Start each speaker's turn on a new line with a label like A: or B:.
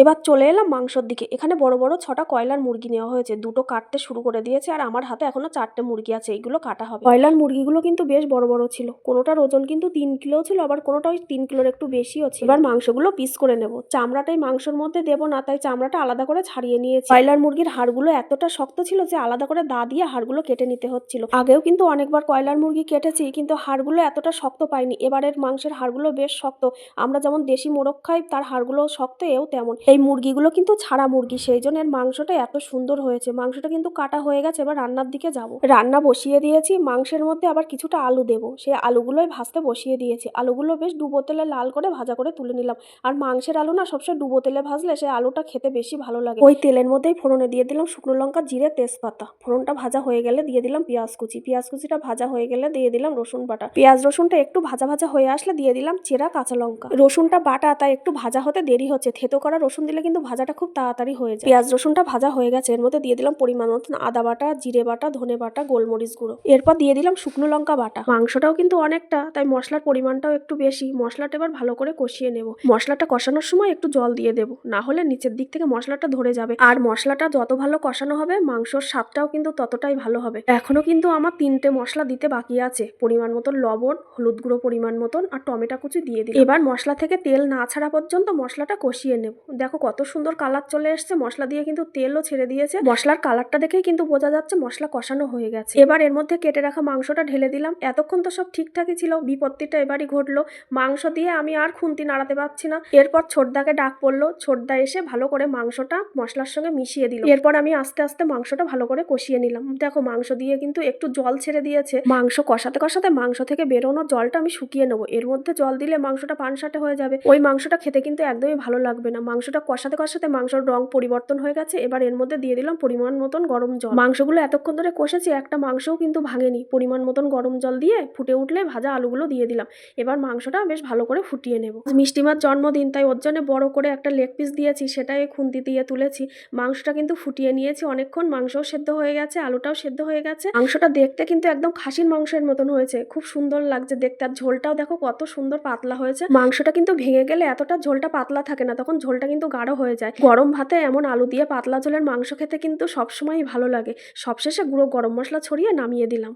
A: এবার চলে এলাম মাংসর দিকে। এখানে বড় বড় ছটা কয়লার মুরগি নেওয়া হয়েছে। দুটো কাটতে শুরু করে দিয়েছে আর আমার হাতে এখনও চারটে মুরগি আছে। এইগুলো কাটা হবে। কয়লার মুরগিগুলো কিন্তু বেশ বড় বড় ছিল। কোনোটার ওজন কিন্তু তিন কিলো ছিল, আবার কোনোটা ওই তিন কিলোর একটু বেশিও ছিল। এবার মাংসগুলো পিস করে নেব। চামড়াটাই মাংসর মধ্যে দেবো না, তাই চামড়াটা আলাদা করে ছাড়িয়ে নিয়েছি। কয়লার মুরগির হাড়গুলো এতটা শক্ত ছিল যে আলাদা করে দা দিয়ে হাড়গুলো কেটে নিতে হচ্ছিল। আগেও কিন্তু অনেকবার কয়লার মুরগি কেটেছি, কিন্তু হাড়গুলো এতটা শক্ত পাইনি। এবারের মাংসের হাড়গুলো বেশ শক্ত। আমরা যেমন দেশি মোরগ খাই, তার হাড়গুলো শক্ত, এও তেমন। এই মুরগিগুলো কিন্তু ছাড়া মুরগি, সেই জন্য এর মাংসটা এত সুন্দর হয়েছে। মাংসটা কিন্তু কাটা হয়ে গেছে, এবার রান্নার দিকে যাব। রান্না বসিয়ে দিয়েছি, মাংসের মধ্যে আবার কিছুটা আলু দেবো। সেই আলুগুলোই ভাজতে বসিয়ে দিয়েছি। আলুগুলো বেশ ডুবো তেলে লাল করে ভাজা করে তুলে নিলাম। আর মাংসের আলু না সবসময় ডুবো তেলে ভাজলে সেই আলুটা খেতে বেশি ভালো লাগে। ওই তেলের মধ্যেই ফোড়নে দিয়ে দিলাম শুকনো লঙ্কা, জিরে, তেজপাতা। ফোড়নটা ভাজা হয়ে গেলে দিয়ে দিলাম পেঁয়াজ কুচি। পেঁয়াজ কুচিটা ভাজা হয়ে গেলে দিয়ে দিলাম রসুন বাটা। পেঁয়াজ রসুনটা একটু ভাজা ভাজা হয়ে আসলে দিয়ে দিলাম চেরা কাঁচা লঙ্কা। রসুনটা বাটা, তাই একটু ভাজা হতে দেরি হচ্ছে। থেতো করা রসুন দিলে কিন্তু ভাজাটা খুব তাড়াতাড়ি হয়ে যায়। পেঁয়াজ রসুনটা ভাজা হয়ে গেছে, এর মধ্যে দিয়ে দিলাম পরিমাণ মতন আদা বাটা, জিরে বাটা, ধনে বাটা, গোলমরিচ গুঁড়ো। এরপর দিয়ে দিলাম শুকনো লঙ্কা বাটা। মাংসটাও কিন্তু অনেকটা, তাই মশলার পরিমাণটাও একটু বেশি। মশলাটা এবার ভালো করে কষিয়ে নেব। মশলাটা কষানোর সময় একটু জল দিয়ে দেবো। না হলে নিচের দিক থেকে মশলাটা ধরে যাবে। আর মশলাটা যত ভালো কষানো হবে, মাংসর স্বাদটাও কিন্তু ততটাই ভালো হবে। এখনও কিন্তু আমার তিনটে মশলা দিতে বাকি আছে। পরিমাণ মতন লবণ, হলুদ গুঁড়ো পরিমাণ মতন আর টমেটো কুচি দিয়ে দিই এবার মশলা থেকে তেল না ছাড়া পর্যন্ত মশলাটা কষিয়ে নেব। দেখো কত সুন্দর কালার চলে এসছে। মশলা দিয়ে কিন্তু তেলও ছেড়ে দিয়েছে। মশলার কালারটা দেখেই কিন্তু বোঝা যাচ্ছে মশলা কষানো হয়ে গেছে। এবার এর মধ্যে কেটে রাখা মাংসটা ঢেলে দিলাম। এতক্ষণ তো সব ঠিকঠাকই ছিল। বিপত্তিটা এবারই ঘটলো। মাংস দিয়ে আমি আর খুন্তি নাড়াতে পারছি না। এরপর ছোটদাকে ডাক পড়ল। ছোটদা এসে ভালো করে মাংসটা মশলার সঙ্গে মিশিয়ে দিল। এরপর আমি আস্তে আস্তে মাংসটা ভালো করে কষিয়ে নিলাম। দেখো মাংস দিয়ে কিন্তু একটু জল ছেড়ে দিয়েছে। মাংস কষাতে কষাতে মাংস থেকে বেরোনো জলটা আমি শুকিয়ে নেব। এর মধ্যে জল দিলে মাংসটা পানসাটে হয়ে যাবে। ওই মাংসটা খেতে কিন্তু একদমই ভালো লাগবে না। মাংসটা কষাতে কষাতে মাংসর রং পরিবর্তন হয়ে গেছে। এবার এর মধ্যে দিয়ে দিলাম পরিমাণ মতন গরম জল। মাংসগুলো এতক্ষণ ধরে কষেছি, একটা মাংসও কিন্তু ভাঙেনি। পরিমাণ মতন গরম জল দিয়ে ফুটে উঠলে ভাজা আলুগুলো দিয়ে দিলাম। এবার মাংসটা বেশ ভালো করে ফুটিয়ে নেব। মিষ্টিমার জন্মদিন, তাই ওর জন্য বড় করে একটা লেগ পিস দিয়েছি, সেটাই খুন্তি দিয়ে তুলেছি। মাংসটা কিন্তু ফুটিয়ে নিয়েছি অনেকক্ষণ, মাংসও সেদ্ধ হয়ে গেছে, আলুটাও সেদ্ধ হয়ে গেছে। মাংসটা দেখতে কিন্তু একদম খাসির মাংসের মতন হয়েছে, খুব সুন্দর লাগছে দেখতে। আর ঝোলটাও দেখো কত সুন্দর পাতলা হয়েছে। মাংসটা কিন্তু ভেঙে গেলে এতটা ঝোলটা পাতলা থাকে না, তখন ঝোলটা কিন্তু গাঢ় হয়ে যায়। গরম ভাতে এমন আলু দিয়ে পাতলা ঝোলের মাংস খেতে কিন্তু সবসময়ই ভালো লাগে। সবশেষে গুঁড়ো গরম মশলা ছড়িয়ে নামিয়ে দিলাম।